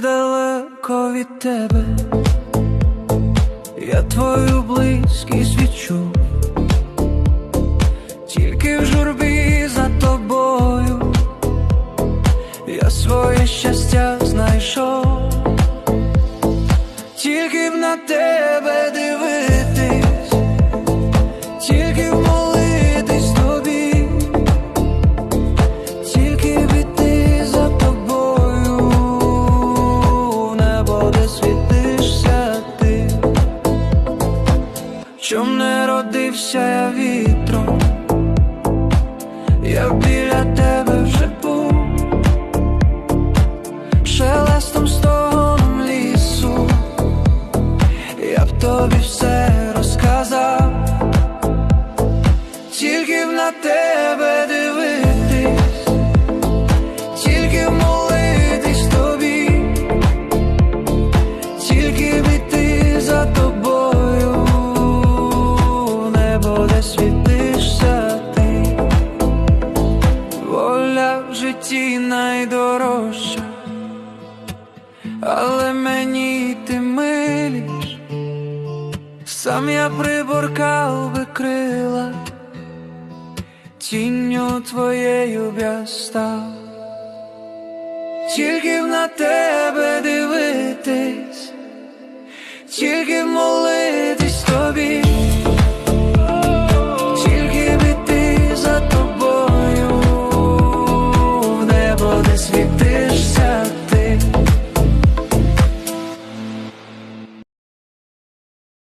далеко від тебе, я твою близькість відчув, тільки в журбі за тобою, я своє щастя знайшов, тільки б на тебе дивитись, не родився я вітром, я біля тебе вже був, шелестом стогоном лісу, я б тобі все розказав, тільки б на тебе де світишся ти, воля в житті найдорожча, але мені ти миліш, сам я приборкав би крила, тінню твоєю я став. Тільки на тебе дивитись, тільки молитись